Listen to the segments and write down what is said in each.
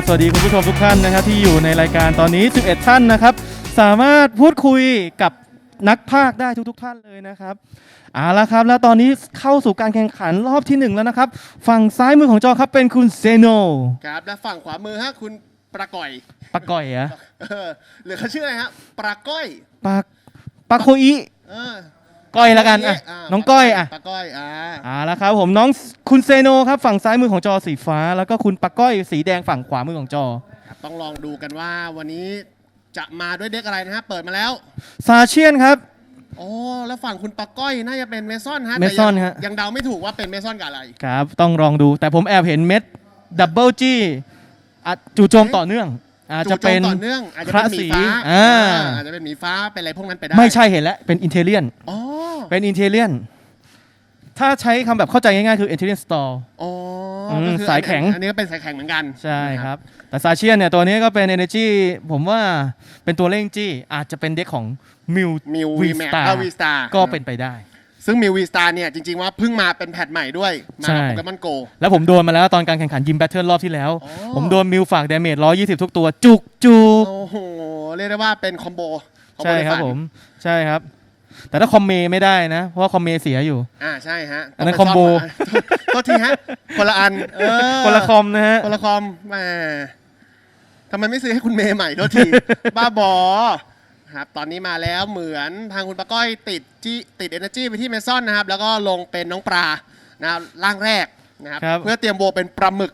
ก็สวัสดีคุณผู้ชมทุกท่านนะครับที่อยู่ในรายการตอนนี้ 11 ท่านนะครับ สามารถพูดคุยกับนักพากย์ได้ทุกๆท่านเลยนะครับเอาละครับ แล้วตอนนี้เข้าสู่การแข่งขันรอบที่หนึ่งแล้วนะครับ ฝั่งซ้ายมือของจอครับเป็นคุณเซโนครับและฝั่งขวามือฮะคุณปลาก่อยปาก่อยเหรอะเออหรือเขาชื่ออะไรฮะปลาก้อยปาปาโคอิเออ ก้อยแล้วกันอะาน้องก้อยอะปลาก้อยอ่าเอาละครับผมน้องคุณเซโนครับฝั่งซ้ายมือของจอสีฟ้า แล้วก็คุณปาก้อยสีแดงฝั่งขวามือของจอครับต้องลองดูกันว่าวันนี้จะมาด้วยเด็กอะไรนะฮะเปิดมาแล้วซาเชียนครับโอ้แล้วฝั่งคุณปลาก้อยน่าจะเป็นเมซอนฮะเมซอนแต่ยังฮะยังเดาไม่ถูกว่าเป็นเมซอนกับอะไรครับ ต้องลองดูแต่ผมแอบเห็นเม็ดดับเบิลจีจู่โจมต่อเนื่อง อาจจะเป็นจู่โต่อเนื่องอาจจะพระเป็นหมีสีฟ้าอ่าอ่าอาจจะเป็นหมีฟ้าเป็นอะไรพวกนั้นไปได้ไม่ใช่เห็นแล้วเป็นอินเทเลียนอ๋อเป็นอินเทเลียนถ้าใช้คำแบบเข้าใจง่ายๆคืออินเทเลียนสตอร์อ๋ออืมก็คือสายแข็ง อันนี้ก็เป็นสายแข็งเหมือนกัน ใช่ครับ แต่ซาเชียนเนี่ยตัวนี้ก็เป็น Energy ผมว่าเป็นตัวเร่งจี้ อาจจะเป็นเด็กของมิวมิววีวีแมสตาร์วีสตาร์ก็เป็นไปได้ ซึ่งมิววีสตาร์เนี่ยจริงๆว่าเพิ่งมาเป็นแพทใหม่ด้วย มาใช่กับโปเกมอนโก แล้วผมโดนมาแล้วตอนการแข่งขันยิมแบทเทิลรอบที่แล้ว อ๋อ ผมโดนมิวฝากดาเมจ120 ทุกตัว จุกจุก โอ้โห เรียกได้ว่าเป็นคอมโบคอมโบใช่ครับในฝันผมใช่ครับ แต่ถ้าคอมเมไม่ได้นะ เพราะว่าคอมเมเสียอยู่ อ่าใช่ฮะอันนั้นต้งไปคอมโบ ซ่มาโทษทีฮะ คนละอันเออคนละคอมนะฮะ คนละคอมแหมทำไมไม่ซื้อให้คุณเมย์ใหม่โทษที บ้าบอ ครับ ตอนนี้มาแล้วเหมือนทางคุณปะก้อยติดจีติดเอเนจีไปที่เมซอนนะครับ แล้วก็ลงเป็นน้องปลานะครับร่างแรกนะครับครับ เพื่อเตรียมโบเป็นปลาหมึก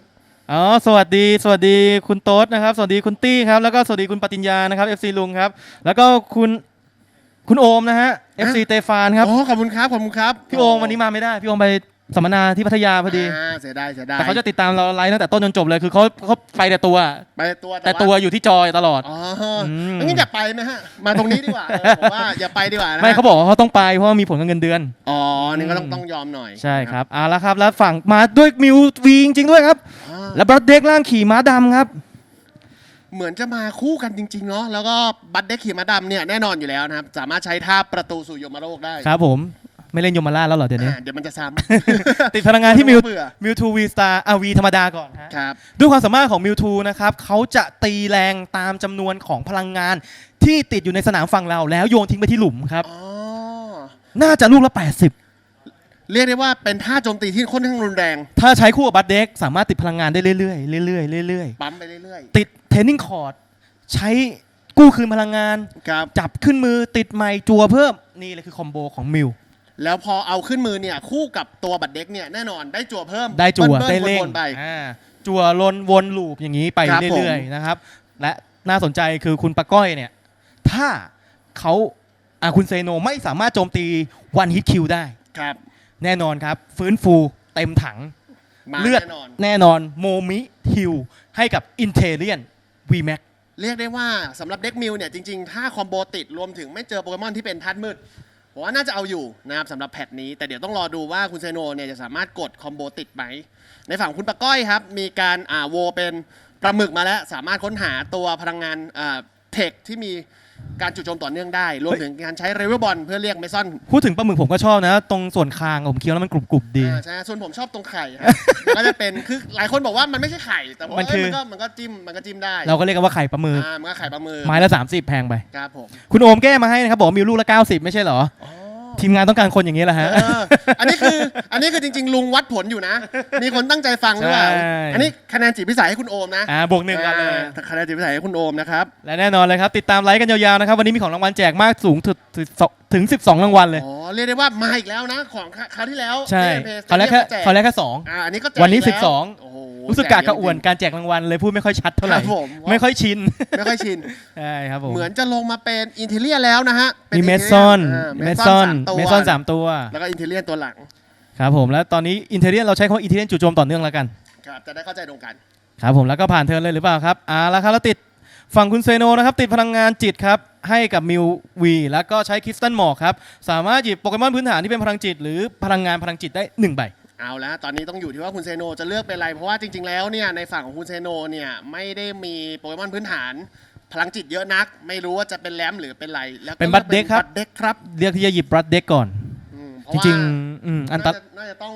อ๋อสวัสดี สวัสดีคุณโต๊ดนะครับ สวัสดีคุณตี้ครับ แล้วก็สวัสดีคุณปฏิญญานะครับ FC ลุงครับ แล้วก็คุณคุณโอมนะฮะ FC เตฟานครับ โอ้ขอบคุณครับขอบคุณครับพี่โอมวันนี้มาไม่ได้ พี่โอมไป สัมมนาที่พัทยาพอดีาเสียดายเสียดายแต่เขาจะติดตามเราไลฟ์ตั้งแต่ต้นจนจบเลยคือเขาเขาไปแต่ตัว ไปตัวแต่ตัวอยู่ที่จอยตลอด อ๋อมองั้นอย่าไปไหมฮะ มาตรงนี้ดีกว่าเออผมว่าอย่าไปดีกว่านะฮะไม่เขาบอกว่าเขาต้องไปเพราะว่ามีผลกับเงินเดือน อ๋อนี่ก็ต้องต้องยอมหน่อยใช่ครับเอาละครับแล้วฝั่งมาด้วยมิววีจริงๆด้วยครับ อ่าและบรัดเด็กล่างขี่ม้าดำครับ เหมือนจะมาคู่กันจริงๆเนาะแล้วก็บัตเด็กขี่ม้าดำเนี่ยแน่นอนอยู่แล้วนะครับ สามารถใช้ท่าประตูสู่ยมโลกได้ ครับผม ไม่เล่นยมราชแล้วเหรอเดี๋ยวนี้ อ่าเดี๋ยวมันจะซ้ำ ติดพลังงานที่มิวเบื่อ มิวทูวีสตาร์อาวีธรรมดาก่อนฮะ ครับ ด้วยความสามารถของมิวทูนะครับเขาจะตีแรงตามจำนวนของพลังงานที่ติดอยู่ในสนามฝั่งเราแล้วโยนทิ้งไปที่หลุมครับ อ๋อ น่าจะลูกละ 80 เรียกได้ว่าเป็นท่าโจมตีที่ค่อนข้างรุนแรง ถ้าใช้คู่กับบัตเด็กสามารถติดพลังงานได้เรื่อยๆเรื่อยๆเรื่อยปั๊มไปเรื่อยๆ ติดเทนนิงคอร์ดใช้กู้คืนพลังงาน ๆ ครับ จับขึ้นมือติดไมค์จัวเพิ่ม นี่เลยคือคอมโบของมิว แล้วพอเอาขึ้นมือเนี่ยคู่กับตัวบัตบัตเด็กเนี่ยแน่นอนได้จั่วเพิ่มได้จัวบิ้ได้ๆเร่งวนๆไป อ่าจัวลนวนลูปอย่างนี้ไปครับผม เรื่อยๆนะครับ และน่าสนใจคือคุณปะก้อยเนี่ย ถ้าเขาอ่าคุณเซโนไม่สามารถโจมตีวันฮิตคิวได้ ครับแน่นอนครับ ฟื้นฟูเต็มถัง มาเลือดแน่นอน แน่นอนโมมิฮิลให้กับอินเทเลียนวีแม็ก เรียกได้ว่าสำหรับเด็กมิวเนี่ยจริงๆ ถ้าคอมโบติดรวมถึงไม่เจอโปเกมอนที่เป็นทัดมืด ผมว่าน่าจะเอาอยู่นะครับสำหรับแพทนี้ แต่เดี๋ยวต้องรอดูว่าคุณเซโนเนี่ยจะสามารถกดคอมโบติดไหม ในฝั่งคุณปะก้อยครับ มีการอ่าโวเป็นปลาหมึกมาแล้ว สามารถค้นหาตัวพลังงานอ่าเทคที่มี การจู่โจมต่อเนื่องได้ รวมถึงการใช้เรเวลบอลเพื่อเรียกเมซอนพูดถึงปลาหมึกผมก็ชอบนะ ตรงส่วนคางผมเคี้ยวแล้วมันกรุบๆดี อ่าใช่ส่วนผมชอบตรงไข่ฮะมันก็จะเป็นคือหลายคนบอกว่ามันไม่ใช่ไข่ แต่ผมมัว่านเอ้คืยอมันก็มันก็จิ้มมันก็จิ้มได้เราก็เรียกกันว่าไข่ปลาหมึกอ่ามันก็ไข่ปลาหมือไม้ละ 30 แพงไป ครับผมคุณโอมแก้มาให้นะครับบอกว่ามีลูกละ 90 ไม่ใช่เหรอ อ๋อ ทีมงานต้องการคนอย่างนี้แหละฮะ เอออันนี้คืออันนี้คือจริง ๆ ลุงวัดผลอยู่นะ มีคนตั้งใจฟังหรือเปล่าใช่ อันนี้คะแนนจิตพิสัยให้คุณโอมนะอ่าบวกหนึ่งกันเลยอ่าคะแนนจิตพิสัยให้คุณโอมนะครับ และแน่นอนเลยครับ ติดตามไลฟ์กันยาวๆนะครับ วันนี้มีของรางวัลแจกมากสูงถึงถึง 12 รางวัลเลย อ๋อเรียกได้ว่ามาอีกแล้วนะของคราวที่แล้วใช่เอเขาแรกแค่จเขาแรกแค่สอง อ่าอันนี้ก็แจกวันนี้อีกแล้ว12 โอ้โหรู้สึกกากกระอ่วนแจการแจกรางวัลเลยพูดไม่ค่อยชัดเท่าไหร่ ครับผมไม่ค่อยชิน ไม่ค่อยชิน ใช่ครับผม เหมือนจะลงมาเป็นอินเทเลียแล้วนะฮะป็มีเม Interior ซอนาเมซอนตัวเมซอนสามตัว แล้วก็อินเทเลียตัวหลัง ครับผมแล้วตอนนี้อินเทเลียนเราใช้คำว่าอินเทเลียนจู่โจมต่อเนื่องแล้วกัน ครับจะได้เข้าใจตรงกัน ครับผมแล้วก็ผ่านเทิร์นเลยหรือเปล่าครับอ่าแล้วครับแล้วติดฝั่งคุณเซโนนะครับติดพลังงานจิตครับให้กับมิววีแล้วก็ใช้คริสตันหมอกครับสามารถหยิบโปเกมอนพื้นฐานที่เป็นพลังจิต หรือพลังงานพลังจิตได้1ใบเอาละตอนนี้ต้องอยู่ที่ว่าคุณเซโนจะเลือกเป็นอะไร เพราะว่าจริงๆแล้วเนี่ยในฝั่งของคุณเซโนเนี่ยไม่ได้มีโปเกมอนพื้นฐาน พลังจิตเยอะนัก ไม่รู้ว่าจะเป็นแรมหรือเป็นไรแล้วก็เป็นบัตเด็กครับบัตเด็กครับเลือกที่จะหยิบรัดเด็กก่อนอืมเพาะจริงว่าๆอืมอันตน่ารจะน่าจะต้อง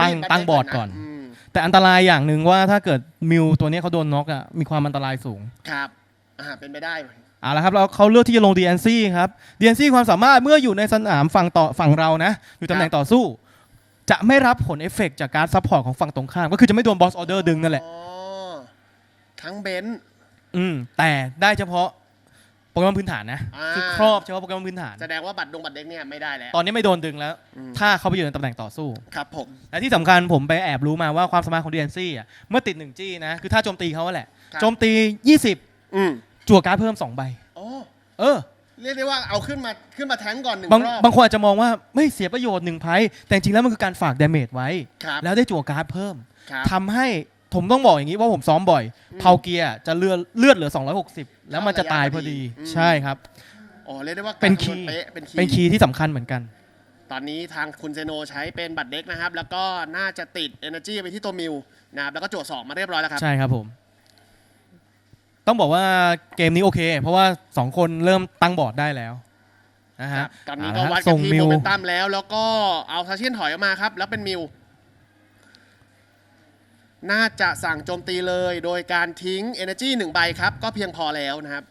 ตั้งรีบตั้งบอร์ดก่อนมแต่อันตรายอย่างหนึ่งว่าถ้าเกิดมิวตัวนี้เขาโดนน็อกอะมีความอันตรายสูงครับอ่าเป็นไปได้เอาละครับแล้วเขาเลือกที่จะลง DNC ครับ DNC ความสามารถเมื่ออยู่ในสนามฝั่งต่อฝั่งเรานะ อยู่ตำแหน่งต่อสู้ จะไม่รับผลเอฟเฟกต์จากการซัพพอร์ตของฝั่งตรงข้าม ก็คือจะไม่โดนบอสออเดอร์ดึงนั่นแหละอ๋อทั้งเบนซ์ อืมแต่ได้เฉพาะโปเกมอนพื้นฐานนะอ่า คือครอบเฉพาะโปเกมอนพื้นฐาน แสดงว่าบัตรดงบัตรเด็กเนี่ยไม่ได้แล้ว ตอนนี้ไม่โดนดึงแล้ว อืม ถ้าเขาไปอยู่ในตำแหน่งต่อสู้ครับผม และที่สำคัญผมไปแอบรู้มาว่าความสามารถของ DNC อะเมื่อติด1จี้นะคือถ้าโจมตีเขาอะแหละครับ โจมตี 20 อืมจั่วการ์ดเพิ่ม2ใบ โอ้เออ เรียกได้ว่าเอาขึ้นมาขึ้นมาแทงก่อนหนึ่งบางรอบบางคนอาจจะมองว่าไม่เสียประโยชน์หนึ่งไพ่แต่จริงๆแล้วมันคือการฝากดาเมจไว้ ครับแล้วได้จั่วการ์ดเพิ่มครับ ทำให้ ผมต้องบอกอย่างนี้ว่าผมซ้อมบ่อยอืมเผาเกียร์จะเลือดเลือดเหลือ 260 แล้วมันจะตายพอดีอืม ใช่ครับ อ๋อเรียกได้ว่าเป็นการคีย์ำวณเป๊ะเป็นคีย์เป็นคีย์ที่สำคัญเหมือนกัน ตอนนี้ทางคุณเซโนใช้เป็นบัตรเด็กนะครับ แล้วก็น่าจะติด Energy ไปที่ตัวมิวนะครับแล้วก็จั่วสองมาเรียบร้อยแล้วครับ ใช่ครับผม ต้องบอกว่าเกมนี้โอเค เพราะว่า 2 คนเริ่มตั้งบอร์ดได้แล้วนะคฮะรับตอนนี้เาก็ละฮะวัดกัส่นงที่มิโมว เมนตัมแล้ว แล้วก็เอาซาเชียนถอยออกมาครับ แล้วเป็นมิว น่าจะสั่งโจมตีเลย โดยการทิ้ง Energy 1 ใบครับ ก็เพียงพอแล้วนะครับ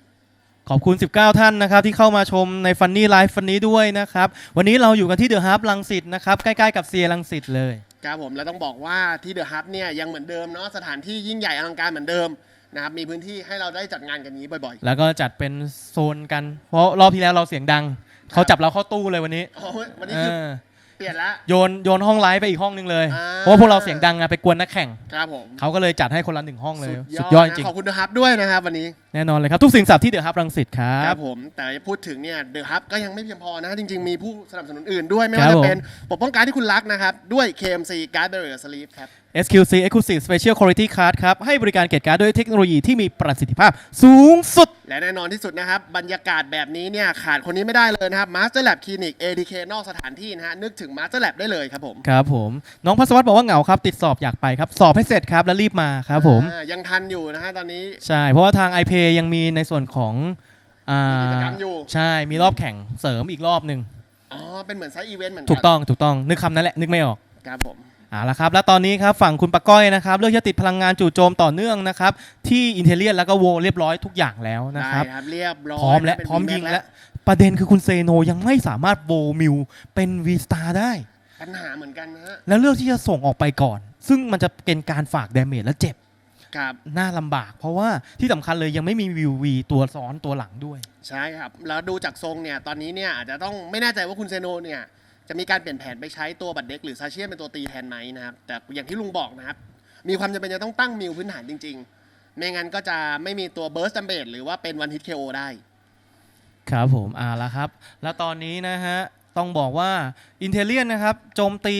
ขอบคุณ 19 ท่านนะครับ ที่เข้ามาชมในฟันนี่ไลฟ์ฟันนี้ด้วยนะครับ วันนี้เราอยู่กันที่เดอะฮับลังสิตนะครับ ใกล้ๆกับเซียรังสิตเลย ครับผมแล้วต้องบอกว่าที่เดอะฮับเนี่ยยังเหมือนเดิมเนาะสถานที่ยิ่งใหญ่อลังการเหมือนเดิมนะครับมีพื้นที่ให้เราได้จัดงานกันนี้บ่อยแล้วก็จัดเป็นโซนกัน เพราะรอบที่แล้วเราเสียงดัง เขาจับเราเข้าตู้เลยวันนี้ๆอ๋อวันนี้เอคืออ เปลี่ยนละ โยนโยนห้องไลฟ์ไปอีกห้องนึงเลย อ่า เพราะว่าพวกเราเสียงดังอะไปกวนนักแข่ง ครับผมเขาก็เลยจัดให้คนละหนึ่งห้องเลย สุดยอดจนะริงขอบคุณเดอะฮับด้วยนะครับวันนี้แน่นอนเลยครับ ทุกสิ่งสับที่เดอะฮับรังสิตครัครับ บผมแต่พูดถึงเนี่ยเดอะฮับก็ยังไม่เพียงพอนะ จริง ๆ มีผู้สนับสนุนอื่นด้วย ไม่ครัว่าบจะผมเป็นปกป้องการดที่คุณรักนะครับ ด้วย KMC Guard Barrier Sleeve ครับ SQC Exclusive Special Quality Card ครับ ให้บริการเกตการ์ดด้วยเทคโนโลยีที่มีประสิทธิภาพสูงสุด และแน่นอนที่สุดนะครับ บรรยากาศแบบนี้เนี่ยขาดคนนี้ไม่ได้เลยนะครับ Master Lab Clinic ADK นอกสถานที่นะฮะนึกถึง Master Lab ได้เลยครับผม ครับผม น้องพัสวัตบอกว่าเหงาครับ ติดสอบอยากไปครับ สอบให้เสร็จครับ แล้วรีบมาครับผม อ่ายังทันอยู่นะฮะตอนนี้ ใช่ เพราะว่าทาง iPay ยังมีในส่วนของอ่ามีกิจกรรมอยู่ ใช่มีรอบแข่งเสริมอีกรอบหนึ่งอ๋อเป็นเหมือนไซต์อีเวนต์เหมือนนถูกต้องถูกต้องนึกคำนั้นแหละนึกไม่ออก ครับผม เอาละครับ แล้วตอนนี้ครับฝั่งคุณปะก้อยนะครับ เลือกจะติดพลังงานจู่โจมต่อเนื่องนะครับ ที่อินเทเลียนแล้วก็โวเรียบร้อยทุกอย่างแล้วนะครับ ได้ครับเรียบร้อยพร้อมและเป็นพร้อม VMAX ยิงแล้วประเด็นคือคุณเซโนยังไม่สามารถโวมิวเป็นวีสตาร์ได้ ปัญหาเหมือนกันนะฮะแล้วเลือกที่จะส่งออกไปก่อน ซึ่งมันจะเป็นการฝากดาเมจและเจ็บครับ น่าลำบาก เพราะว่าที่สำคัญเลยยังไม่มีวิววีตัวซ้อนตัวหลังด้วย ใช่ครับ แล้วดูจากทรงเนี่ย ตอนนี้เนี่ยอาจจะต้องไม่แน่ใจว่าคุณเซโนเนี่ย จะมีการเปลี่ยนแผนไปใช้ตัวบัตรเด็กหรือซาเชียนเป็นตัวตีแทนไหมนะครับแต่อย่างที่ลุงบอกนะครับ มีความจำเป็นจะต้องตั้งมิวพื้นฐานจริง ๆ ไม่งั้นก็จะไม่มีตัวเบิร์สตัมเบดหรือว่าเป็นวันฮิตเคโอได้ ครับผมอ่าละครับ แล้วตอนนี้นะฮะ ต้องบอกว่าอินเทเลียนนะครับโจมตี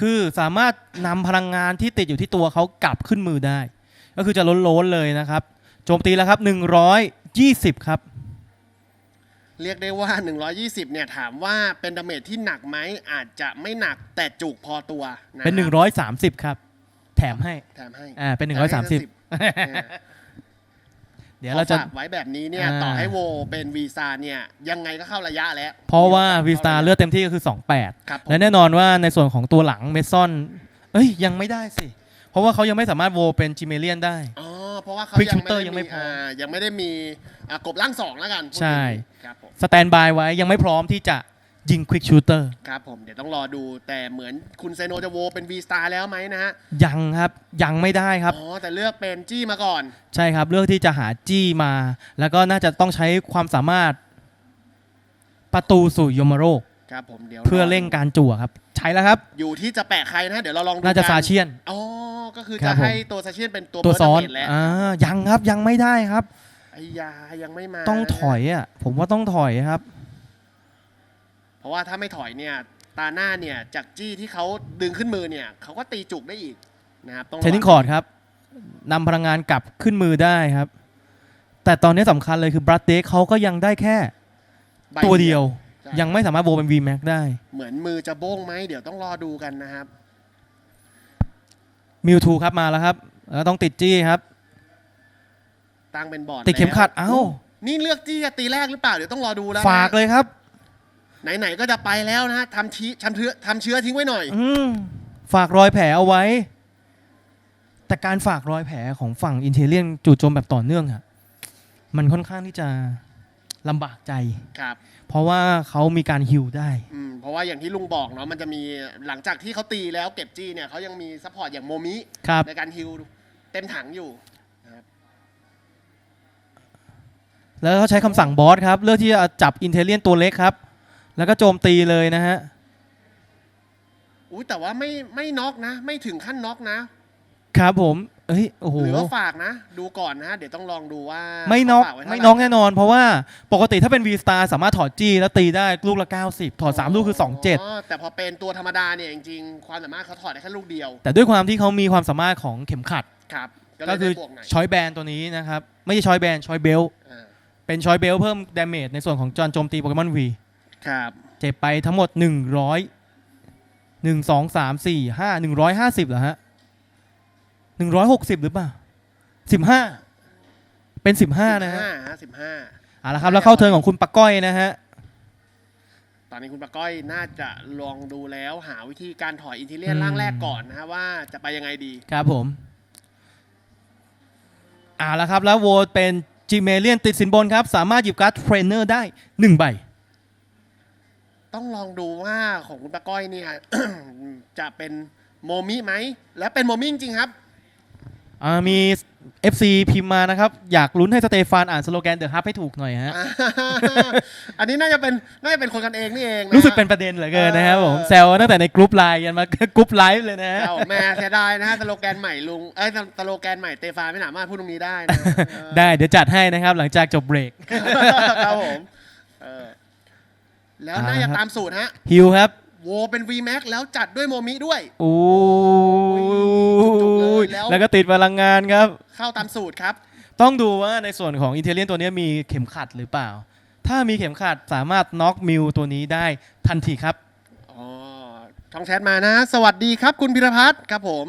คือสามารถนำพลังงานที่ติดอยู่ที่ตัวเขากลับขึ้นมือได้ ก็คือจะล้นๆเลยนะครับโจมตีแล้วครับ 120 ครับ เรียกได้ว่า 120 เนี่ยถามว่าเป็นดาเมจที่หนักไหมอาจจะไม่หนักแต่จุกพอตัวนะเป็นครับ130 ครับ แถมให้แถมให้อ่าเป็นแถมให้130เนี่ยเดี๋ยวเราจะ พอฝากไว้แบบนี้เนี่ยอ่า ต่อให้โวเป็นวีซ่าเนี่ยยังไงก็เข้าระยะแล้ว เพราะว่ามีวีโกสตาข้เลือดเต็มที่ก็คือ28ครับผมและแน่นอนว่าในส่วนของตัวหลังเมซอน เอ้ยยังไม่ได้สิ เพราะว่าเขายังไม่สามารถโวเป็นจิเมเลียนได้ อ๋อ เพราะว่าเขา Quick ยังไม่ shooter ได้ยังไม่พออ่ายังไม่ได้มีอ่ากบร่างสองแล้วกันพูดใช่ อย่างนี้ครับผมสแตนบายไว้ยังไม่พร้อมที่จะยิงควิกชูเตอร์ครับผมเดี๋ยวต้องรอดูแต่เหมือนคุณเซโนจะโวเป็นวีสตาแล้วไหมนะฮะยังครับยังไม่ได้ครับ อ๋อแต่เลือกเป็นจี้มาก่อน ใช่ครับ เลือกที่จะหาจี้มา แล้วก็น่าจะต้องใช้ความสามารถประตูสู่ยมโรก ครับผมเดี๋ยวเพื่อเร่งการจั่วครับ ใช้แล้วครับ อยู่ที่จะแปะใครนะฮะเดี๋ยวเราลองดูน่าจะกัซาเชียนอ๋อก็คือครัจะบผมให้ตัวซาเชียนเป็นตัวตัวเบิร์ดซ้อนดาเมจแล้วอ่ายังครับยังไม่ได้ครับไอ้ยายังไม่มา ต้องนะฮะถอยอะผมว่าต้องถอยครับ เพราะว่าถ้าไม่ถอยเนี่ยตาหน้าเนี่ยจากจี้ที่เขาดึงขึ้นมือเนี่ยเขาก็ตีจุกได้อีกนะครับต้องเทนนิงคอร์ดครับนำพลังงานกลับขึ้นมือได้ครับ แต่ตอนนี้สำคัญเลยคือบรัดเดกเขาก็ยังได้แค่ใบตัวเดียวใช่ ยังไม่สามารถโบเป็น VMAX ได้ เหมือนมือจะโบ้งไหมเดี๋ยวต้องรอดูกันนะครับ มิวทูครับมาแล้วครับแล้วต้องติดจี้ครับ ตั้งเป็นบอร์ดติดเข็มขัดแล้วเอ้า นี่เลือกจี้จะตีแรกหรือเปล่า เดี๋ยวต้องรอดูแล้วฝากเลยครับ ไหนๆก็จะไปแล้วนะฮะทำชี้ทำเชื้อทำเชื้อทิ้งไว้หน่อย อืมฝากรอยแผลเอาไว้ แต่การฝากรอยแผลของฝั่งอินเทเลียนจู่โจมแบบต่อเนื่องอะมันค่อนข้างที่จะ ลำบากใจ ครับ เพราะว่าเขามีการฮิวได้ อืมเพราะว่าอย่างที่ลุงบอกเนาะมันจะมีหลังจากที่เขาตีแล้วเก็บจี้เนี่ยเขายังมีซัพพอร์ตอย่างโมมิครับ ในการฮิลเต็มถังอยู่แล้วเขาใช้คำสั่งบอสครับ เลือกที่จะจับอินเทเลียนตัวเล็กครับ แล้วก็โจมตีเลยนะฮะ อุ้ยแต่ว่าไม่ไม่น็อกนะ ไม่ถึงขั้นน็อกนะ ครับผมเอ้ยโอ้โหหรือว่าฝากนะ ดูก่อนนะ เดี๋ยวต้องลองดูว่าไม่น็อกเขาฝาว้เท่าหร่ไม่น็อกแน่นอน เพราะว่าปกติถ้าเป็น V Star สามารถถอดจี้แล้วตีได้ลูกละ 90 ถอด 3 ลูกคือ 27อ๋อแต่พอเป็นตัวธรรมดาเนี่ยจริงๆความสามารถเขาถอดได้แค่ลูกเดียวแต่ด้วยความที่เขามีความสามารถของเข็มขัด ครับก็เลก็ยคืได้อบวกหน่อยชอยแบนตัวนี้นะครับ ไม่ใช่ชอยแบนชอยเบลอ่าเป็นชอยเบลเพิ่มดาเมจในส่วนของจอนโจมตีโปเกมอน V ครับเจ็บไปทั้งหมด 100 1 2 3 4 5 150เหรอฮะ 160หรือเปล่า15เป็น15นะฮะห้าฮะสิบห้าเอาละครับแล้วเข้าเทิร์นของคุณปะก้อยนะฮะตอนนี้คุณปะก้อยน่าจะลองดูแล้วหาวิธีการถอยอินทิเลียนอืมร่างแรกก่อนนะฮะว่าจะไปยังไงดี ครับผมเอาละครับแล้วโวตเป็นจิเมเลียนติดสินบนครับ สามารถหยิบการ์ดเทรนเนอร์ได้1ใบ ต้องลองดูว่าของคุณปะก้อยเนี่ย จะเป็นโมมิไหม และเป็นโมมิจริงๆครับ อ่ามี FC พิมพ์มานะครับ อยากลุ้นให้สเตฟานอ่านสโลแกนเดอะฮับให้ถูกหน่อยฮะ อันนี้น่าจะเป็นน่าจะเป็นคนกันเองนี่เองนะรู้สึกเป็นประเด็นเหลือเกินนะครับผม เออ แซวตั้งแต่ในกรุ๊ปไลน์ยันมากรุ๊ปไลฟ์เลยนะฮะเอ้าแม่เสียดายนะฮะสโลแกนใหม่ลุงเอ้ยสโลแกนใหม่เตฟานไม่สามารถพูดตรงนี้ได้นะเออ ได้เดี๋ยวจัดให้นะครับ หลังจากจบเบรก ครับผมเออแล้วน่าจะตามสูตรฮะฮิวครับ โวเป็น VMAX แล้วจัดด้วยโมมิด้วย โอ้จุกๆเลย ยแล้วแล้วก็ติดพลังงานครับ เข้าตามสูตรครับ ต้องดูว่าในส่วนของอินเทเลียนตัวนี้มีเข็มขัดหรือเปล่า ถ้ามีเข็มขัดสามารถน็อกมิวตัวนี้ได้ทันทีครับอ๋อช่องแชทมานะ สวัสดีครับ คุณพิรพัฒน์ครับผม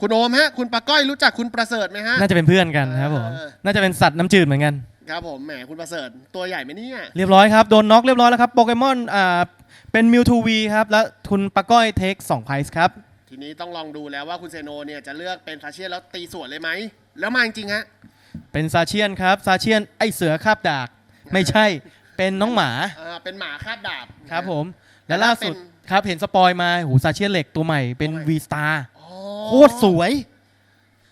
คุณโอมฮะ คุณปาก้อยรู้จักคุณประเสริฐไหมฮะ น่าจะเป็นเพื่อนกันครับผมเออน่าจะเป็นสัตว์น้ำจืดเหมือนกัน ครับผม แหม คุณประเสริฐ ตัวใหญ่ไหมเนี่ย เรียบร้อยครับ โดนน็อกเรียบร้อยแล้วครับ โปเกมอน อ่า เป็นมิวทูวีครับ แล้วคุณปะก้อยเทค2ไพส์ครับ ทีนี้ต้องลองดูแล้วว่าคุณเซโนเนี่ยจะเลือกเป็นฟาเชียนแล้วตีสวนเลยไหม แล้วมาจริงๆฮะ เป็นซาเชียนครับซาเชียนไอเสือคาบดาก ไม่ใช่เป็นน้องหมาอ่าเป็นหมาคาบดาบ ครับผมแต่และล่าสุดถ้าเป็นครับเห็นสปอยมาหูซาเชียนเหล็กตัวใหม่เป็นตัวใหม่ V Star อ๋อโคตรสวย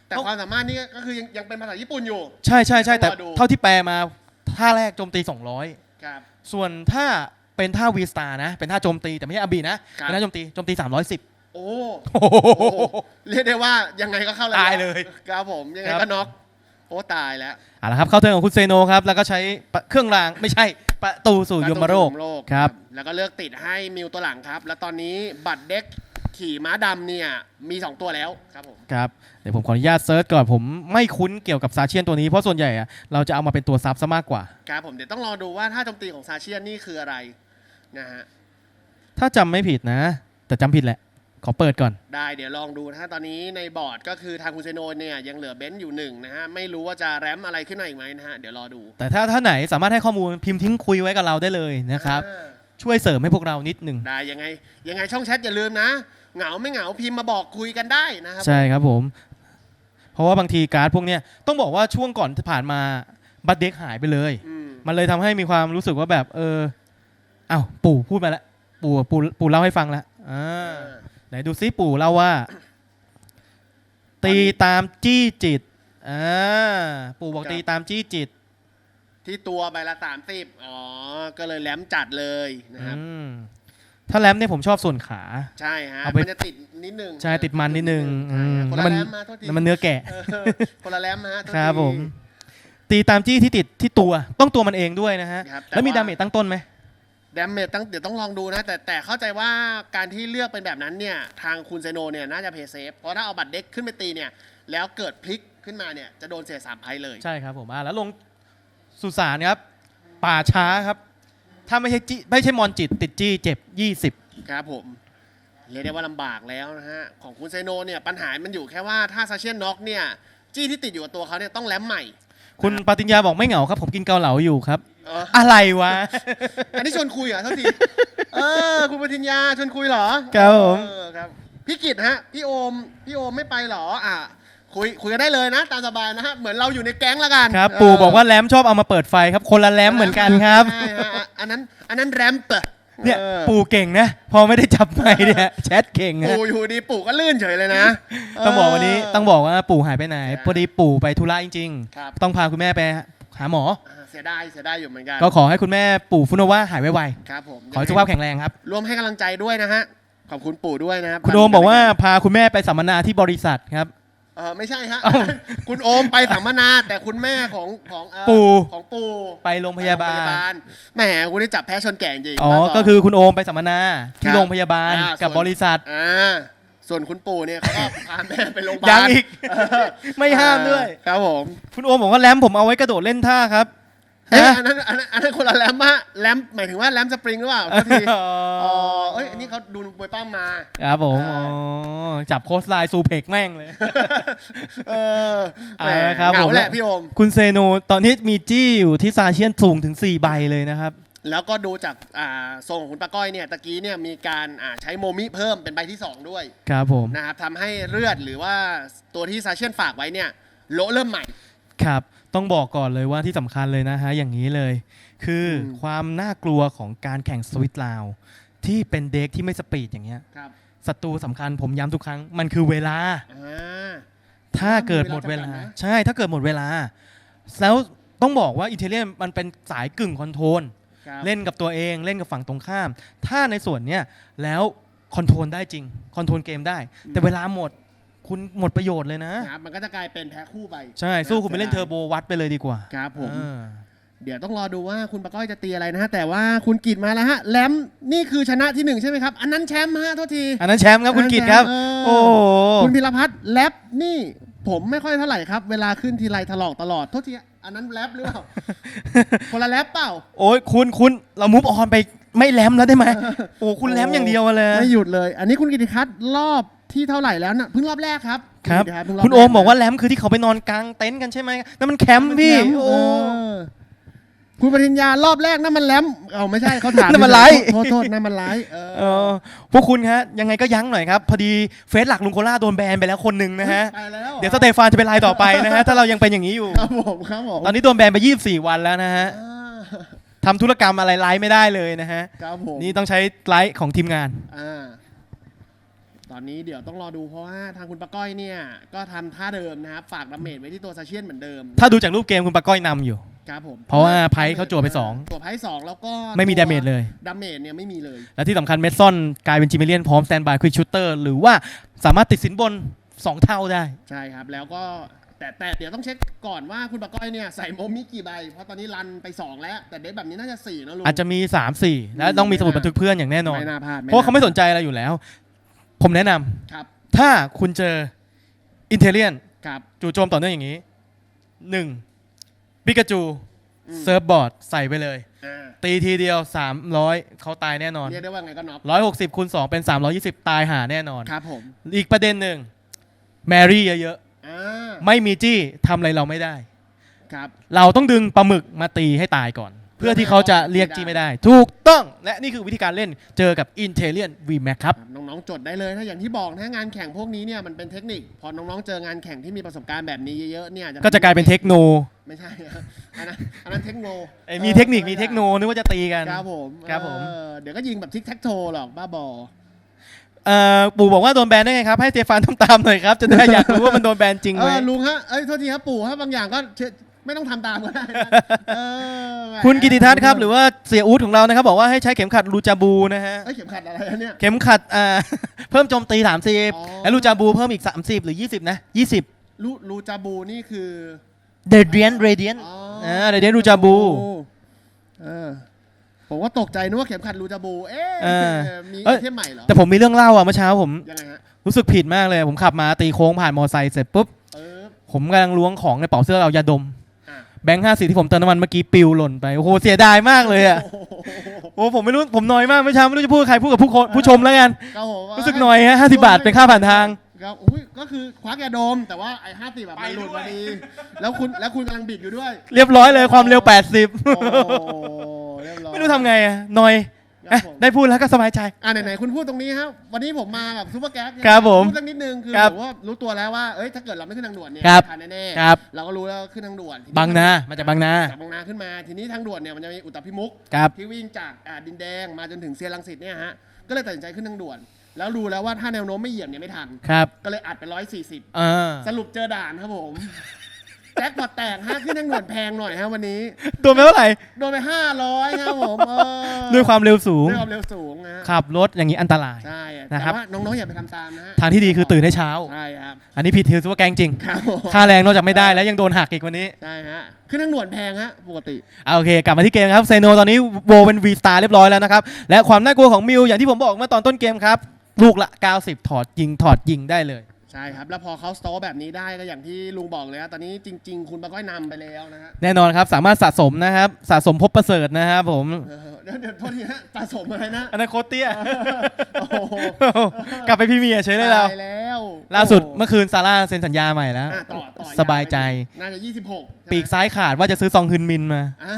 แต่ความสามารถนี่ก็คือยังยังเป็นภาษาญี่ปุ่นอยู่ ใช่ใช่ใช่ต้แต่องรอดู เท่าที่แปลมาท่าแรกโจมตีครับ200ส่วนถ้าเป็นท่า V Star นะ เป็นท่าโจมตีแต่ไม่ใช่อาบีนะครับ เป็นท่าโจมตีโจมตี 310 โอ้โอ้โหโอ้โห เรียกได้ว่ายังไงก็เข้าระะตายเลยครับผมยังไงครับก็น็อกโอ้ตายแล้วเอาละครับเข้าเทิร์นของคุณเซโนครับแล้วก็ใช้ปะเครื่องรางไม่ใช่ประตูสู่ยมโรคประตูสู่ยครับ แล้วก็เลือกติดให้มิวตัวหลังครับ แล้วตอนนี้บัตรเด็กขี่ม้าดำเนี่ยมี 2 ตัวแล้วครับผมครับเดี๋ยวผมขออนุญาตเซิร์ชก่อนผมไม่คุ้นเกี่ยวกับซาเชียนตัวนี้เพราะส่วนใหญ่อะเราจะเอามาเป็นตัวซับซะมากกว่า ครับผมเดี๋ยวต้องรอดูว่าท่าโจมตีของซาเชียนนี่คืออะไรนะฮะถ้าจำไม่ผิดนะ แต่จำผิดแหละ ขอเปิดก่อน ได้เดี๋ยวลองดูนะฮะตอนนี้ในบอร์ดก็คือทางคุณเซโนเนี่ยยังเหลือเบนซ์อยู่หนึ่งนะฮะไม่รู้ว่าจะแรมอะไรขึ้นมาอีกไหมนะฮะเดี๋ยวรอดูแต่ถ้าท่านไหนสามารถให้ข้อมูลพิมพ์ทิ้งคุยไว้กับเราได้เลยนะครับ อ่า ช่วยเสริมให้พวกเรานิดหนึ่งได้ยังไง ยังไงช่องแชทอย่าลืมนะ เหงาไม่เหงาพิมพ์มาบอกคุยกันได้นะครับใช่ครับผม เพราะว่าบางทีการ์ดพวกเนี้ยต้องบอกว่าช่วงก่อนที่ผ่านมาบัตรเด็กหายไปเลย อืมมันเลยทำให้มีความรู้สึกว่าแบบ เอออ้าวปู่พูดมาแล้วปู่ปู่ปู่เล่าให้ฟังแล้วอ่า ไหนดูซิปู่เล่าว่า ตีตามจี้จิตอ่าปู่บอกตีตามจี้จิต ที่ตัวใบละสามสิบอ๋อ ก็เลยแหลมจัดเลยนะครับ อืมถ้าแรมเนี่ยผมชอบส่วนขา ใช่ฮะ เอาไป มันจะติดนิดนึงใช่ติดมันนิดนึงใช่ฮะอืมคนแล้วละมันแรมมาโทษทีแล้วมันเนื้อแกะ เออคนละแรมฮะโทษทีครับผม ตีตามจี้ที่ติดที่ตัว ต้องตัวมันเองด้วยนะฮะ ครับแต่แล้วมีว่า ดาเมจตั้งต้นไหม ดมเมจตั้งเดี๋ยวต้องลองดูนะ แต่แต่เข้าใจว่าการที่เลือกเป็นแบบนั้นเนี่ยทางคุณเซโนเนี่ยน่าจะเพย์เซฟเพราะถ้าเอาบัตรเด็กขึ้นไปตีเนี่ยแล้วเกิดพลิกขึ้นมาเนี่ยจะโดนเสียสามไพ่เลยใช่ครับผมอ่าแล้วลงสุสานครับ ป่าช้าครับ ถ้าไม่ใช่จี้ไม่ใช่มอนจิตติดจี้เจ็บ 20 ครับผมเรียกได้ว่าลำบากแล้วนะฮะของคุณเซโนเนี่ยปัญหามันอยู่แค่ว่าถ้าซาเชียนน็อกเนี่ยจี้ที่ติดอยู่กับตัวเขาเนี่ยต้องแลมใหม่ คุณปาติญญาบอกไม่เหงาครับ ผมกินเกาเหลาอยู่ครับเอออะไรวะ อันนี้ชวนคุยเหรอเท่าทีเออ คุณปทิญญาชวนคุยเหรอครับผม เออครับพี่กิตฮะพี่โอมพี่โอมไม่ไปเหรออะคุยคุยกันได้เลยนะ ตามสบายนะฮะเหมือนเราอยู่ในแก๊งละกันครับเปู่บอกว่าแรมชอบเอามาเปิดไฟครับ คนละแรมเหมือนกันครับ ใช่ฮะอันนั้น อันนั้นแรมเปะเนี่ยออปู่เก่งนะ พอไม่ได้จับไมค์เนี่ยแชทเก่งนะปู่อยู่ดีปู่ก็ลื่นเฉยเลยนะต้องบอกวันนี้ต้องบอกว่าปู่หายไปไหนพอดีปู่ไปธุระจริง ครับ ๆ ต้องพาคุณแม่ไป หาหมอ อ่าเสียดายเสียดายอยู่เหมือนกันก็ขอให้คุณแม่ปู่ฟุโนวาหายไวครับผมๆขอให้สุขภาพแข็งแรงครับรวมให้กำลังใจด้วยนะฮะขอบคุณปู่ด้วยนะครับคุณโอมบอกว่าพาคุณแม่ไปสัมมนาที่บริษัทครับ เออไม่ใช่ฮะเอ้าคุณโอมไปสัมมนาแต่คุณแม่ของของเอ่อปู่ ของปู่ไปโรงพยาบาลโรงพยาบาลแหมคุณได้จับแพ้ชนแก่จริงอ๋อบ้าบก็คือคุณโอมไปสัมมนาที่ครับโรงพยาบาลอ่ากับส่วน บริษัท อ่า ส่วนคุณปู่เนี่ยเขาก็พาแม่ไปโรงพยาบาลยังอีกเออไม่ห้ามด้วย ครับผมคุณโอมบอกว่าแรมผมเอาไว้กระโดดเล่นท่าครับเอ๊ะฮะอันนั้นอันนั้นอันนั้นคนละแรมมะแรมหมายถึงว่าแรมสปริงหรือเปล่าโทษทีอ๋อเอ้ยอันนี้เขาดูมวยปั้มมา ครับผมอ่าอ๋อจับโค้ชไลน์ซูเพกแม่งเลย เออแหมเอาละครับเหงาผมแหละพี่โอม คุณเซโนตอนนี้มีจี้อยู่ที่ซาเชียนสูงถึง 4 ใบเลยนะครับ แล้วก็ดูจากอ่าทรงของคุณป้าก้อยเนี่ยตะกี้เนี่ยมีการอ่าใช้โมมิเพิ่มเป็นใบที่ 2 ด้วยครับผมนะครับทำให้เลือดหรือว่าตัวที่ซาเชียนฝากไว้เนี่ยโละเริ่มใหม่ ครับ ต้องบอกก่อนเลยว่าที่สำคัญเลยนะฮะ อย่างนี้เลย คืออม ความน่ากลัวของการแข่งสวิตลาว ที่เป็นเด็กที่ไม่สปีดอย่างเงี้ยครับศัตรูสำคัญผมย้ำทุกครั้ง มันคือเวลา อ่า ถ้าเกิดหมดเวลา เวลาจำกัดนะ ใช่ถ้าเกิดหมดเวลา แล้วต้องบอกว่าอินเทเลียนมันเป็นสายกึ่งคอนโทรลครับ เล่นกับตัวเองเล่นกับฝั่งตรงข้าม ถ้าในส่วนเนี้ยแล้วคอนโทรลได้จริงคอนโทรลเกมได้ แต่เวลาหมดคุณหมดประโยชน์เลยนะ ครับมันก็จะกลายเป็นแพ้คู่ไปใช่ สู้คุณไปเล่นเทอร์โบวัดไปเลยดีกว่าครับผม เออเดี๋ยวต้องรอดูว่าคุณปาก้อยจะตีอะไรนะฮะ แต่ว่าคุณกิตมาแล้วฮะ แลมนี่คือชนะที่หนึ่งใช่ไหมครับ อันนั้นแชมป์ฮะโทษทีอันนั้นแชมป์ครับคุณกิตครับเออโอ้โหคุณพิรพัฒน์แลปนี่ ผมไม่ค่อยเท่าไหร่ครับ เวลาขึ้นทีไรถลอกตลอดโทษที อันนั้นแลปหรือเปล่า คนละแลปเปล่า โอ้ยคุณคุณเรามูฟออนไปไม่แลมแล้วได้ไหมโอ้คุณแลมอย่างเดียวเลยไม่หยุดเลย อันนี้คุณกิติคัตรอบที่เท่าไหร่แล้วนะเพิ่งรอบแรกครับครับณกิติพัฒน์เพิ่งรคุณโอมแรบอกว่าแลมคือที่เขาไปนอนกลางเต็นท์กันใช่ไหมนั่นมันแคมป์พี่แลมโอ้เออ คุณปริญญารอบแรกนั่นมันแลมเอาไม่ใช่เขาถามนั่นมันไลฟ์ โทษโทษนั่นมันไลฟ์เออเออพวกคุณฮะยังไงก็ยั้งหน่อยครับ พอดีเฟซหลักลุงโคล่าโดนแบนไปแล้วคนหนึ่งนะฮะ ไปแล้วหรอเดี๋ยวสเตฟานจะเป็นรายต่อไปนะฮะ ถ้าเรายังเป็นอย่างนี้อยู่ ครับผมครับผมตอนนี้โดนแบนไป 24 วันแล้วนะฮะอ่าทำธุรกรรมอะไรไลฟ์ไม่ได้เลยนะฮะ ครับผมนี่ต้องใช้ไลฟ์ของทีมงาน อ่าตอนนี้เดี๋ยวต้องรอดูเพราะว่าทางคุณปาก้อยเนี่ย ก็ทำท่าเดิมนะครับฝากดาเมจไว้ที่ตัวซาเชียนเหมือนเดิม ถ้าดูจากรูปเกมคุณปาก้อยนำอยู่ ครับผมเพราะว่าไพ่เขาจั่วไปสองตัวไพ่สองแล้วก็ไม่มีดาเมจเลยดาเมจเนี่ยไม่มีเลย และที่สำคัญเมดซอนกลายเป็นจิมิเลียนพร้อมสแตนบายควิกชูเตอร์หรือว่าสามารถติดสินบน 2 เท่าได้ ใช่ครับแล้วก็แต่แต่เดี๋ยวต้องเช็คก่อนว่าคุณปาก้อยเนี่ยใส่โมมิกี่ใบ เพราะตอนนี้รันไป 2 แล้ว แต่เด็กแบบนี้น่าจะ4นะลุงอาจจะมี 3 4 และต้องมีสมุดบันทึกเพื่อนอย่างแน่นอนไม่น่าพลาดเพราะว่าเขาไม่สนใจอะไรอยู่แล้ว ผมแนะนำครับถ้าคุณเจออินเทเลียนครับจู่โจมต่อเนื่องอย่างนี้หนึ่ง ปิกาจูอืมเซิร์ฟบอร์ดใส่ไปเลยอ่าตีทีเดียว 300 เขาตายแน่นอน เรียกได้ว่าไงก็น็อก160คูณ2เป็น 320 ตายหาแน่นอน ครับผม อีกประเด็นหนึ่งแมรี่เยอะอ่าๆไม่มีจี้ทำอะไรเราไม่ได้ ครับ เราต้องดึงปลาหมึกมาตีให้ตายก่อน เพื่อที่เขาจะเรียกจี้ไม่ได้ ถูกต้องและนี่คือวิธีการเล่นเจอกับ i n t e l l i a n VMAX ครับครับน้องๆ จดได้เลยถ้าอย่างที่บอกถ้างานแข่งพวกนี้เนี่ยมันเป็นเทคนิค พอน้องๆ เจองานแข่งที่มีประสบการณ์แบบนี้เยอะๆเนี่ยก็จะกลายเป็นเทคโน ไม่ใช่ครับอันนั้นอันนั้นเทคโนเอ้ยมีเทคนิคมีเทคโนนึกว่าจะตีกันครับผมครับผมเออเดี๋ยวก็ยิงแบบทิกแท็กโทหรอกบ้าบอเอ่อปู่บอกว่าโดนแบนได้ไงครับให้เจฟานต้องตามหน่อยครับจะได้อยากรู้ว่ามันโดนแบนจริงเอไหมอลุงฮะเอ้ยโทษทีครับปู่ฮะบางอย่างก็เชื่อ ไม่ต้องทำตามก็ได้นะเออแหมคุณกิติทัศน์ครับ หรือว่าเสียอู๊ดของเรานะครับ บอกว่าให้ใช้เข็มขัดลูจาบูนะฮะ เอ้ยเข็มขัดอะไรอะเนี่ย เข็มขัดอ่า เพิ่มโจมตี30อ๋อแล้วลูจาบูเพิ่มอีก 30 หรือ 20 นะ 20 ลูลูจาบูนี่คือเดเดียนเรเดียนอ๋ออ่าเดเดียนลูจาบู เออผมว่าตกใจนึกว่าเข็มขัดลูจาบู เอ๊ะเออ มีเอ้ไอยเทมใหม่เหรอแต่ผมมีเรื่องเล่าอะเมื่อเช้าผมยังไงฮะรู้สึกผิดมากเลย ผมขับมาตีโค้งผ่านมอไซค์เสร็จปุ๊บ เออผมกำลังล้วงของในเป๋าเสื้อเอายาดมอะ แบงค์ห้าสิที่ผมเติมน้ำมันเมื่อกี้ปิวหล่นไปโอ้โหเสียดายมากเลยอะโอ้โหโอ้ผมไม่รู้ผมน้อยมากเมื่อเช้าไม่รู้จะพูดกับใครพูดกับผู้คนผู้ชมแล้วกันครับผมว่ารู้สึกหน่อยฮะห้าสิบาทเป็นค่าผ่านทางครับอุ้ยก็คือควักยาดม แต่ว่าไอ้ห้าสิบแบบมันหลุดพอดีแล้วคุณแล้วคุณกำลังบิดอยู่ด้วย เรียบร้อยเลยความเร็ว80โอ้เรียบร้อยไม่รู้ทำไงอะหน่อยครัเอ๊ะบผมได้พูดแล้วก็สบายใจ อ่าไหนๆคุณพูดตรงนี้ครับ วันนี้ผมมากับซูเปอร์แก๊สครับผมพูดสักนิดนึงคือครับผมว่ารู้ตัวแล้วว่าเอ้ยถ้าเกิดเราไม่ขึ้นทางด่วนเนี่ยครับทันแน่ครับเราก็รู้แล้วขึ้นทางด่วนทีบางนามาจากบางนาจากบางนาขึ้นมาทีนี้ทางด่วนเนี่ยมันจะมีอุตภิมุก ครับ ที่วิ่งจากอ่าดินแดงมาจนถึงเซียรังสิตเนี่ยฮะ ก็เลยตัดสินใจขึ้นทางด่วน แล้วรู้แล้วว่าถ้าแนวโน้มไม่เหยียบเนี่ยไม่ทัน ครับก็เลยอัดไปร้อยสี่สิบอ่า สรุปเจอด่านครับผม แจ็คพอตแตกฮะขึ้นทางด่วนแพงหน่อยฮะวันนี้ ตัวไม่เท่าไหร่โดนไปห้าร้อยครับผมเออด้วยความเร็วสูง ด้วยความเร็วสูงนะฮะขับรถอย่างนี้อันตราย ใช่อะนะครับแต่ว่าน้องๆอย่าไปทำตามนะฮะทางที่ดีคือตื่นให้เช้า ใช่ครับอันนี้ผิดเทลซูเปอร์แกงจริง ครับผมค่าแรงนอกจากไม่ได้แล้วยังโดนหักอีกวันนี้ใช่ฮะขึ้นทางด่วนแพงฮะปกติ เอาโอเค กลับมาที่เกมครับเซโนตอนนี้โวเป็น V star เรียบร้อยแล้วนะครับ และความน่ากลัวของมิวอย่างที่ผมบอกเมื่อตอนต้นเกมครับ ลูกละ 90 ถอดยิงถอดยิงได้เลย ใช่ครับ แล้วพอเขาสโตร์แบบนี้ได้ก็อย่างที่ลุงบอกเลยฮะตอนนี้จริง ๆ คุณปาก้อยนำไปแล้วนะฮะแน่นอนครับสามารถสะสมนะครับ สะสมพบประเสริฐนะครับผมเออเดี๋ยวเดี๋ยวโทษทีฮะสะสมอะไรนะ อนาคตเตี้ย โอ้โห กลับไปพรีเมียร์เฉยเลยเรา ตายแล้วล่าสุดโอ้โหเมื่อคืนซาร่าเซ็นสัญญาใหม่แล้ว อะต่อต่อสบายใจ น่าจะ 26ปีกซ้ายขาดว่าจะซื้อซองฮึนมินมา อ่า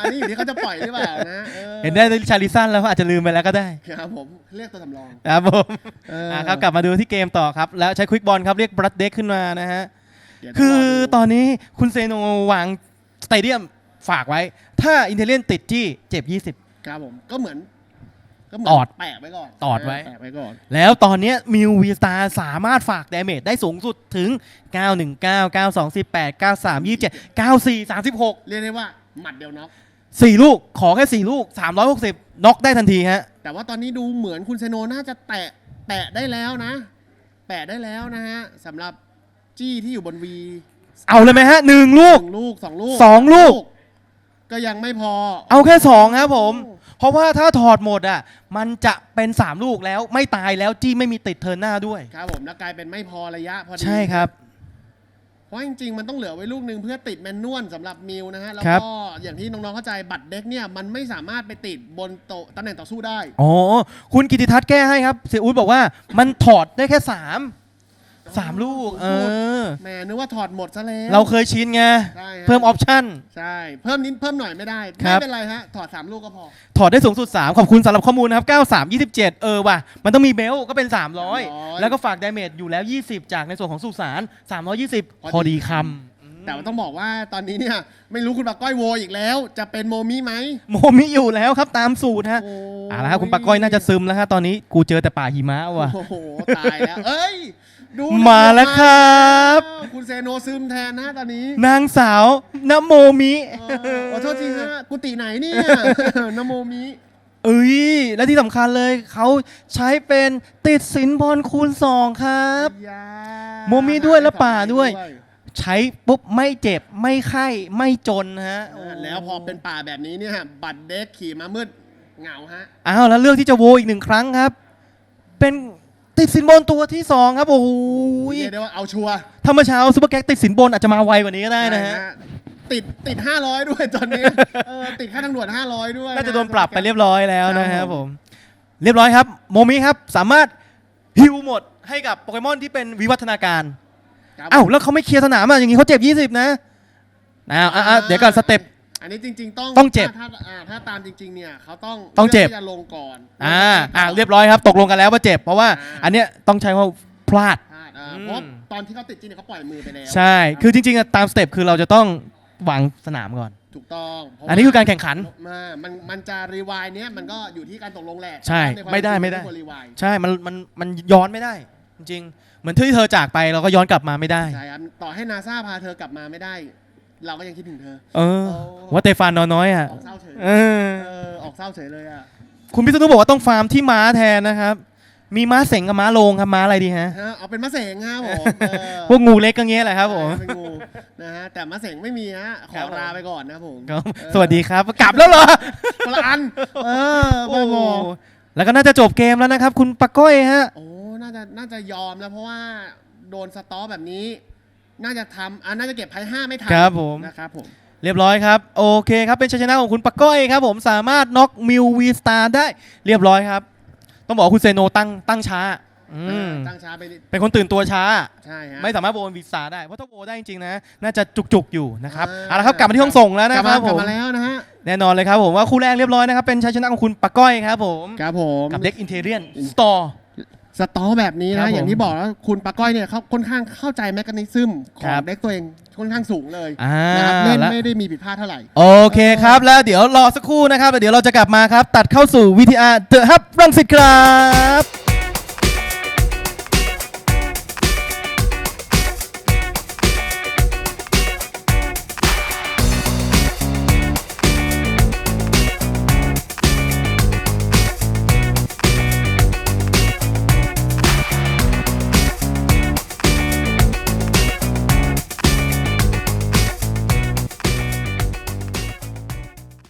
อันนี้อยู่ที่เขาจะปล่อยหรือเปล่านะออเห็นได้ชาลิซันแล้วอาจจะลืมไปแล้วก็ได้ครับผมเรียกตัวสำรองครับผมเอออะครับกลับมาดูที่เกมต่อครับ แล้วใช้ควิกบอลครับเรียกบรัดเด็กขึ้นมานะฮะ เดี๋ยวคือรดูตอนนี้คุณเซโนวางสเตเดียมฝากไว้ ถ้าอินเทเลียนติดจี้เจ็บครับผมก็เหมือน ก็เหมืนตอด แปะไว้ก่อนตอดไว้ แปะไว้ก่อน20แล้วตอนเนี้มิววีสตาสามารถฝากดาเมจได้สูงสุดถึง 919 9218 93 27 94 36 เรียกได้ว่าหมัดเดียวน็อก4 ลูกขอแค่ 4 ลูก 360น็อกได้ทันทีฮะ แต่ว่าตอนนี้ดูเหมือนคุณเซโนน่าจะแตะแตะได้แล้วนะแตะได้แล้วนะฮะสำหรับจี้ที่อยู่บนวีเอาเลยไหมฮะ 1 ลูกหนึ่งลูกสองลูกสองลูก ก็ยังไม่พอเอาแค่ 2 ครับผม เพราะว่าถ้าถอดหมดอะมันจะเป็น 3 ลูกแล้วไม่ตายแล้วจี้ไม่มีติดเทิร์นหน้าด้วย ครับผมแล้วกลายเป็นไม่พอระยะพอดีใช่ครับ เพราะจริงๆ มันต้องเหลือไว้ลูกหนึ่งเพื่อติดแมนนวลสำหรับมิวนะฮะแล้วครับ ก็อย่างที่น้องๆเข้าใจบัตรเด็กเนี่ยมันไม่สามารถไปติดบนโต๊ะตำแหน่งต่อสู้ได้ อ๋อคุณกิติทัศน์แก้ให้ครับเสียอุ้ยบอกว่ามันถอดได้แค่ 3 3ลูก เออ แหมนึกว่าถอดหมดซะแล้ว เราเคยชินไง ใช่ฮะ เพิ่มออปชั่น ใช่ เพิ่มนิดเพิ่มหน่อยไม่ได้ ครัไม่บ เป็นไรฮะ ถอด 3 ลูกก็พอถอดได้สูงสุด 3 ขอบคุณสำหรับข้อมูลนะครับ 93 27 เออว่ะ มันต้องมีเบลก็เป็น300 300 แล้วก็ฝากดาเมจอยู่แล้ว 20 จากในส่วนของสุสาน320 พอดีคำแต่ว่าต้องบอกว่าตอนนี้เนี่ย ไม่รู้คุณปากก้อยโวอีกแล้ว จะเป็นโมมิไหมโมมิอยู่แล้วครับตามสูตรฮะโอ้เอาละครับคุณปากก้อยน่าจะซึมแล้วฮะตอนนี้กูเจอแต่ป่าหิมะว่ะ โอ้โห ตายแล้ว เอ้ย ดูมาแล้วครับ คุณเซโนซึมแทนนะตอนนี้นางสาวนโมมิเออขอโทษทีฮะกุฏิไหนเนี่ยนโมมิเอ้ยและที่สำคัญเลยเขาใช้เป็นติดสินบอลคูณ2ครับยาโมมิด้วยและป่าด้วย ใช้ปุ๊บไม่เจ็บไม่ไข้ไม่จนฮะเออแล้วพอเป็นป่าแบบนี้เนี่ยบัตรเด็กขี่มามืดเหงาฮะอ้าวแล้วเลือกที่จะโวอีกหนึ่งครั้งครับ เป็น ติดสินบนตัวที่2ครับ โอ้โหเรียกได้ว่าเอาชัวร์ถ้าเมื่อเช้าซูเปอร์แก๊กติดสินบนอาจจะมาไวกว่านี้ก็ได้นะฮะใช่ติดติด 500 ด้วยตอนนี้เออติดค่าทางด่วน500 ด้วยน่าจะโดนปรับไปเรียบร้อยแล้วนะคครัรับบผผมมเรียบร้อยครับ โมมิครับสามารถฮิวหมดให้กับโปเกมอนที่เป็นวิวัฒนาการครับอ้าวแล้วเขาไม่เคลียร์สนามอะอย่างงี้เขาเจ็บ 20 นะอ้าวอะอะเดี๋ยวก่อนสเต็ป อันนี้จริงๆต้องต้องเจ็บถ้าถ้าอ่าถ้าตามจริงๆเนี่ยเขาต้องต้องเจ็บ ลืกที่จะลงก่อนอ่าอ่าเรียบร้อยครับ ตกลงกันแล้วว่าเจ็บ เพราะว่าอ่าอันเนี้ยต้องใช้ว่าพลาด พลาดอ่าอืมเพราะตอนที่เขาติดจริงเนี่ยเขาปล่อยมือไปแล้วใช่ คือจริงๆอะตามสเต็ปคือเราจะต้องวางสนามก่อน ถูกต้องเพราะอันนี้คือการแข่งขัน มามันมันจะรีวายเนี้ยมันก็อยู่ที่การตกลงแหละใช่นควาไม่ได้เป็นจริงไม่ได้ ควรรีวายใช่ มันมันมันย้อนไม่ได้ จริงๆ เหมือนที่เธอจากไปเราก็ย้อนกลับมาไม่ได้ ใช่ครับต่อให้นาซาพาเธอกลับมาไม่ได้ เราก็ยังคิดถึงเธอ เออโอ้ว่าเตฟานนอนน้อยอะออกเศร้าเฉยเออเออออกเศร้าเฉยเลยอะคุณพิษณุบอกว่าต้องฟาร์มที่ม้าแทนนะครับ มีม้าเสงกับม้าโลงครับม้าอะไรดีฮะ ฮะเอาเป็นมะเสงครับผมเออพวกงูเล็กก็เงี้ยแหละครับผมเป็นงูนะฮะแต่มะเสงไม่มีฮะขครัอบผมลาไปก่อนนะครับผมก็เออสวัสดีครับกลับแล้วเหรอคนละอันเออโอ้บ้าบอ แล้วก็น่าจะจบเกมแล้วนะครับ คุณปะก้อยฮะ โอ้ น่าจะ น่าจะยอมแล้วเพราะว่าโดนสตอแบบนี้ น่าจะทำอ่าน่าจะเก็บไพ่ห้าไม่ทันครับผม นะครับผม เรียบร้อยครับ โอเคครับ เป็นชัยชนะของคุณปะก้อยครับผมสามารถน็อกมิววีสตาร์ได้เรียบร้อยครับ ต้องบอกว่าคุณเซโนตั้งตั้งช้าอืมเออตั้งช้าไปนิดเป็นคนตื่นตัวช้า ใช่ฮะ ไม่สามารถโวนวีซ่าได้เพราะถ้าโวได้จริงๆนะ น่าจะจุกๆอยู่นะครับเออเอาละครับกลับมาที่ห้องส่งแล้วกนะลับคมารับกผลับมมาแล้วนะฮะ แน่นอนเลยครับผมว่าคู่แรกเรียบร้อยนะครับเป็นชัยชนะของคุณปะก้อยครับผม ครับผม กับเด็กอินเทเรียนสตอร์ สตอแบบนี้ครันะบผมอย่างที่บอกแล้วคุณปาก้อยเนี่ยเขาค่อนข้างเข้าใจแมคานิซึมขคอรังบเด็กตัวเองค่อนข้างสูงเลยอ่านะครับเล่นแล้วไม่ได้มีผิดพลาดเท่าไหร่ โอเคครับ แล้วเดี๋ยวรอสักครู่นะครับแล้วเดี๋ยวเราจะกลับมาครับ ตัดเข้าสู่ VTR The Hub รังสิตครับ